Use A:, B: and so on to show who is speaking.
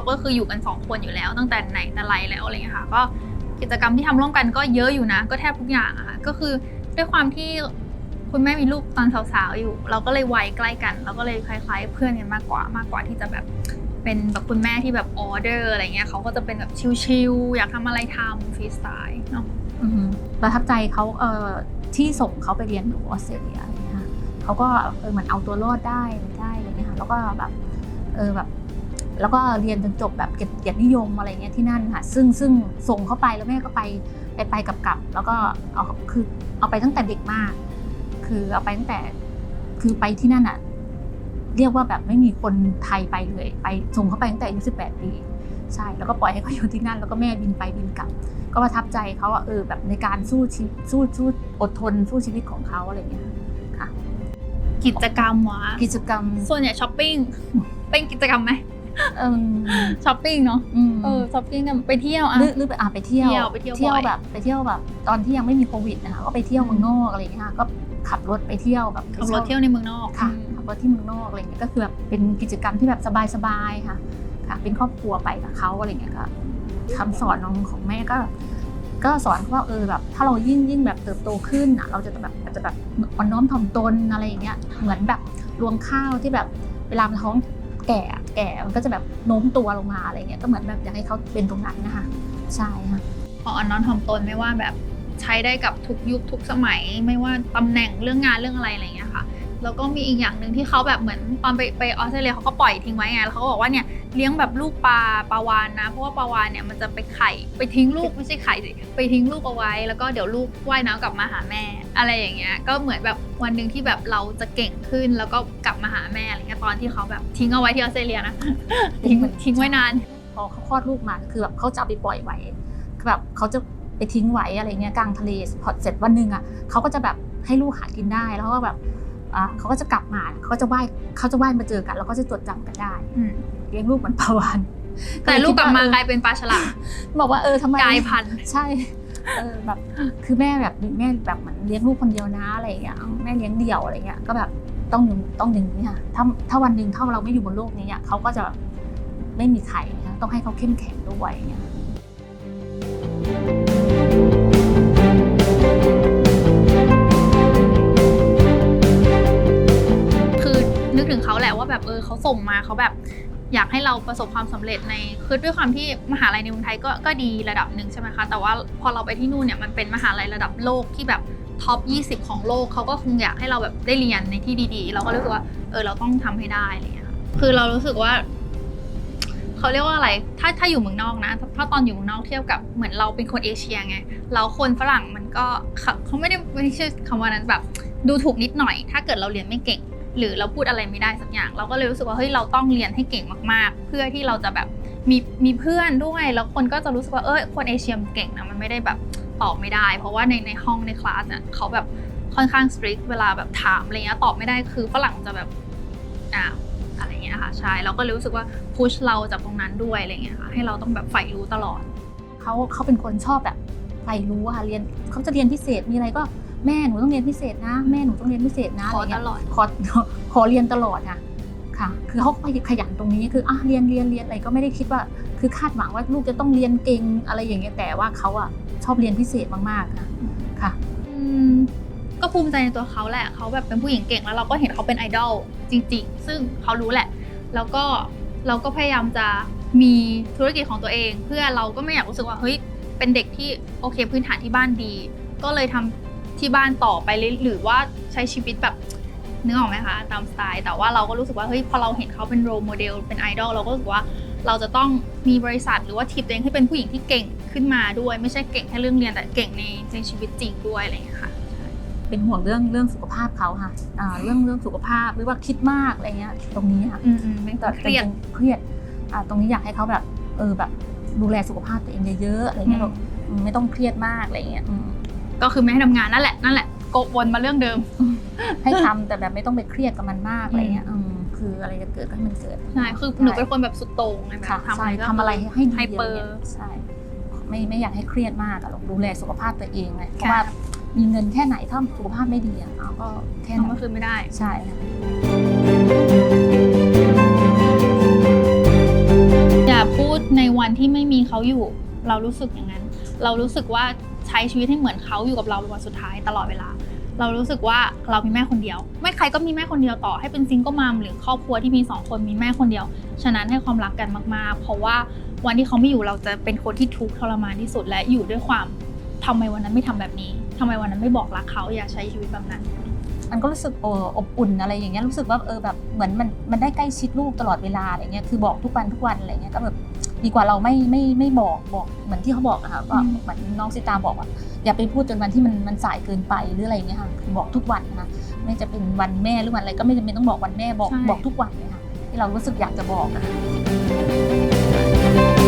A: เราก็คืออยู่กัน 2 คนอยู่แล้ว ตั้งแต่ไหนแต่ไรแล้วอะไรเงี้ยค่ะ ก็กิจกรรมที่ทำร่วมกันก็เยอะอยู่นะ ก็แทบทุกอย่างอะค่ะ ก็คือด้วยความที่คุณแม่มีลูกตอนสาวๆอยู่ เราก็เลยวัยใกล้กัน เราก็เลยคล้ายๆ เพื่อนกันมากกว่ามากกว่าที่จะแบบเป็นแบบคุณแม่ที่แบบออเดอร์อะไรเงี้ยเขาก็จะเป็นแบบชิลๆอยากทำอะไรทำฟรีสไตล์เนาะ
B: ประทับใจเขาเอ่อที่ส่งเขาไปเรียนอยู่ออสเตรเลียเงี้ยค่ะเขาก็เออเหมือนเอาตัวรอดได้ได้อะไรเงี้ยค่ะแล้วก็แบบเออแบบ แล้วก็เรียนจนจบแบบเกียรติเกียรตินิยมอะไรเงี้ยที่นั่นค่ะซึ่งซึ่งส่งเข้าไปแล้วแม่ก็ไปไปไปกลับกลับแล้วก็เอาคือเอาไปตั้งแต่เด็กมาก คือเอาไปตั้งแต่คือไปที่นั่นอะเรียกว่าแบบไม่มีคนไทยไปเลย ไปส่งเขาไปตั้งแต่อายุ18ปีใช่แล้วก็ปล่อยให้เขาอยู่ที่นั่น แล้วก็แม่บินไปบินกลับ ก็ประทับใจเขาว่าเออแบบในการสู้ชีวิตสู้สู้อดทนสู้ชีวิตของเขาอะไรเงี้ยค่ะ
A: กิจกรรมวะ
B: กิจกรรม
A: ส่วนใหญ่ช้อปปิ้งเป็นกิจกรรมไหม
B: เออ
A: ช้อปปิ้งเนาะ
B: อืม
A: เออช้อปปิ้งกันไปเที่ยวอะ
B: หรือหรือไปอะไปเที่ยว
A: เที่ยวไปเที่ยวบ่อย
B: แบบไปเที่ยวแบบ ตอนที่ยังไม่มีโควิดนะคะก็ไปเที่ยวเมืองนอกอะไรเงี้ยค่ะก็ขับรถไปเที่ยวแบบ
A: ขับรถเที่ยวในเมืองนอก
B: ค่ะ
A: อืม
B: ขับรถที่เมืองนอกอะไรเงี้ยก็คือแบบเป็นกิจกรรมที่แบบสบายๆค่ะ ค่ะ เป็นครอบครัวไปกับเขาอะไรเงี้ยก็คำสอนของของแม่ก็ ก็สอนว่าเออแบบ ถ้าเรายิ่งยิ่งแบบเติบโตขึ้นอะ เราจะแบบอาจจะแบบอ่อนน้อมถ่อมตนอะไรอย่างเงี้ยเหมือนแบบรวงข้าวที่แบบเวลามันท้อง แก่แก่มันก็จะแบบโน้มตัวลงมาอะไรเงี้ยก็เหมือนแบบอยากให้เขาเป็นตรงนั้นนะคะใช่ค่ะ
A: พออ่อนน้อมถ่อมตนไม่ว่าแบบใช้ได้กับทุกยุคทุกสมัย ไม่ว่าตำแหน่งเรื่องงานเรื่องอะไรอะไรเงี้ยค่ะแล้วก็มีอีกอย่างหนึ่งที่เขาแบบเหมือนตอนไปไปออสเตรเลียเขาก็ปล่อยทิ้งไว้ไงแล้วเขาก็บอกว่าเนี่ย เลี้ยงแบบลูกปลาปลาวานนะ เพราะว่าปลาวานเนี่ยมันจะไปไข่ ไปทิ้งลูกไม่ใช่ไข่สิไปทิ้งลูกเอาไว้ แล้วก็เดี๋ยวลูกว่ายน้ำกลับมาหาแม่ อะไรอย่างเงี้ยก็เหมือนแบบวันหนึ่งที่แบบเราจะเก่งขึ้นแล้วก็กลับมาหาแม่อะไรเงี้ยตอนที่เขาแบบทิ้งเอาไว้ที่ออสเตรเลียนะทิ้งทิ้งไว้นาน
B: พอเขาคลอดลูกมาคือแบบเขาจะเอาไปปล่อยไว้แบบเขาจะไปทิ้งไว้อะไรเงี้ยกลางทะเลพอเสร็จวันหนึ่งอะเขาก็จะแบบให้ลูกหากินได้แล้วก็แบบอ่า เขาก็จะกลับมาเขาก็จะว่ายเขาจะว่ายมาเจอกัน แล้วก็จะจดจำกันได้
A: อืม
B: เลี้ยงลูกเหมือนปลาวาน
A: แต่ลูกกลับมา
B: คิด
A: ก
B: ว่
A: ลายเป็นปลาฉลาม
B: เออบอกว่าเออทำไม
A: กลายพันธุ์
B: ใช่เออแบบคือแม่แบบแม่แบบเหมือนเลี้ยงลูกคนเดียวนะอะไรอย่างเงี้ยแม่เลี้ยงเดี่ยวอะไรเงี้ยก็แบบต้องอย่างต้องอย่างนี้ค่ะถ้าถ้าวันหนึ่งถ้าเราไม่อยู่บนโลกนี้อะเขาก็จะแบบไม่มีใครนะคะต้องให้เขาเข้มแข็งด้วยอย่างเงี้ย
A: ส่งมาเขาแบบอยากให้เราประสบความสำเร็จในคือด้วยความที่มหาลัยในเมืองไทยก็ก็ดีระดับหนึ่งใช่ไหมคะแต่ว่าพอเราไปที่นู่นเนี่ยมันเป็นมหาลัยระดับโลกที่แบบท็อป 20 ของโลกเขาก็คงอยากให้เราแบบได้เรียนในที่ดีๆ เราก็รู้สึกว่าเออเราต้องทำให้ได้อะไรเงี้ยค่ะคือเรารู้สึกว่าเขาเรียกว่าอะไรถ้าถ้าอยู่เมืองนอกนะถ้าตอนอยู่เมืองนอกเทียบกับเหมือนเราเป็นคนเอเชียไงแล้วคนฝรั่งมันก็เขาเขาไม่ได้ไม่ใช่คำว่านั้นแบบดูถูกนิดหน่อย ถ้าเกิดเราเรียนไม่เก่ง หรือเราพูดอะไรไม่ได้สักอย่าง เราก็เลยรู้สึกว่าเฮ้ยเราต้องเรียนให้เก่งมากๆ เพื่อที่เราจะแบบมีมีเพื่อนด้วย แล้วคนก็จะรู้สึกว่าเออคนเอเชียมเก่งนะมันไม่ได้แบบตอบไม่ได้ เพราะว่าในในห้องในคลาสเนี่ยเขาแบบค่อนข้างสตรี t เวลาแบบถามอะไรเงี้ยตอบไม่ได้คือฝรั่งจะแบบอ้าอะไรเงี้ยค่ะใช่เราก็เลยรู้สึกว่าพุชเราจากตรงนั้นด้วยอะไรเงี้ยค่ะให้เราต้องแบบใฝ่รู้ตลอด
B: เขาเขาเป็นคนชอบแบบใฝ่รู้ค่ะเรียนเขาจะเรียนพิเศษมีอะไรก็ แม่หนูต้องเรียนพิเศษนะ แม่หนูต้องเรียนพิเศษนะ
A: ขอ
B: อะไรเงี้ย
A: ตลอด
B: ขอขอเรียนตลอดค่ะค่ะ คือเขาขยันตรงนี้คืออะเรียนเรียนเรียนอะไรก็ไม่ได้คิดว่า คือคาดหวังว่าลูกจะต้องเรียนเก่งอะไรอย่างเงี้ยแต่ว่าเขาอะชอบเรียนพิเศษมากๆค่ะค่ะ
A: อืมก็ภูมิใจในตัวเขาแหละเขาแบบเป็นผู้หญิงเก่งแล้วเราก็เห็นเขาเป็นไอดอลจริง ๆ ซึ่งเขารู้แหละ แล้วก็เราก็พยายามจะมีธุรกิจของตัวเอง เพื่อเราก็ไม่อยากรู้สึกว่าเฮ้ยเป็นเด็กที่โอเคพื้นฐานที่บ้านดี ก็เลยทำ ที่บ้านต่อไปเลยหรือว่าใช้ชีวิตแบบนึกออกไหมคะตามสไตล์แต่ว่าเราก็รู้สึกว่าเฮ้ยพอเราเห็นเขาเป็นโรโมเดลเป็นไอดอลเราก็รู้สึกว่าเราจะต้องมีบริษัทหรือว่าทีมตัวเองให้เป็นผู้หญิงที่เก่งขึ้นมาด้วย ไม่ใช่เก่งแค่เรื่องเรียนแต่เก่งในในชีวิตจริงด้วยอะไรอย่างเงี้ยค่ะ
B: เป็นห่วงเรื่องเรื่องสุขภาพเขาค่ะอ่าเรื่องเรื่องสุขภาพหรือว่าคิดมากอะไรเงี้ยตรงนี้ค่ะ
A: อืมอืมเป็นคนเครียด
B: เครียดอ่าตรงนี้อยากให้เขาแบบเออแบบดูแลสุขภาพตัวเองเยอะๆอะไรเงี้ย
A: อืม
B: อืมไม่ต้องเครียดมากอะไรเงี้ยอืม
A: ก็คือไม่ให้ทำงานนั่นแหละนั่นแหละโกะวนมาเรื่องเดิม
B: ให้ทำแต่แบบไม่ต้องไปเครียดกับมันมากอะไรเงี้ยอืมคืออะไรจะเกิดก็ให้มันเกิด
A: ใช่คือหนูเป็นคนแบบสุดโต่งไงแบบ
B: ค่ะ
A: ทำอะ
B: ใช่
A: ไรก็
B: ทำอะไรให้ดี
A: ไฮเปอร์ะ
B: ไงี้ยใช่ไม่ไม่อยากให้เครียดมากอะหรอกดูแลสุขภาพตัวเองเลยเพ
A: ค่ะ
B: ราะว่ามีเงินแค่ไหนถ้าสุขภาพไม่ดีอะเอาก็แค่
A: ทำ
B: นั้
A: ก็
B: น
A: คือไม่ได้
B: ใช่ค่ะ
A: การที่ไม่มีเขาอยู่ เรารู้สึกอย่างนั้น เรารู้สึกว่าใช้ชีวิตให้เหมือนเขาอยู่กับเราเป็นวันสุดท้ายตลอดเวลา เรารู้สึกว่าเรามีแม่คนเดียว ไม่ใครก็มีแม่คนเดียวต่อให้เป็นซิงเกิลมัมหรือครอบครัวที่มีสองคนมีแม่คนเดียว ฉะนั้นให้ความรักกันมากๆ เพราะว่าวันที่เขาไม่อยู่เราจะเป็นคนที่ทุกข์ทรมานที่สุดและอยู่ด้วยความทำไมวันนั้นไม่ทำแบบนี้ทำไมวันนั้นไม่บอกรักเขาอย่าใช้ชีวิตแบบนั้น
B: มันก็รู้สึกอออบอุ่นอะไรอย่างเงี้ยรู้สึกว่าเออแบบเหมือนมันมันได้ใกล้ชิดลูกตลอดเวลาอะไรเงี้ยคือบอกทุกวันทุกวันอะไรเงี้ยก็แบบ ดีกว่าเราไม่ไม่ไม่บอกบอกเหมือนที่เขาบอกอะค่ะก็
A: อืม
B: เหมือนน้องซิตาบอกว่าอย่าไปพูดจนวันที่มันมันสายเกินไปหรืออะไรอย่างเงี้ยค่ะคือบอกทุกวันนะคะไม่จะเป็นวันแม่หรือวันอะไรก็ไม่จำเป็นต้องบอกวันแม่บอกบอกทุกวันเลยค่ะที่เรารู้สึกอยากจะบอกนะคะ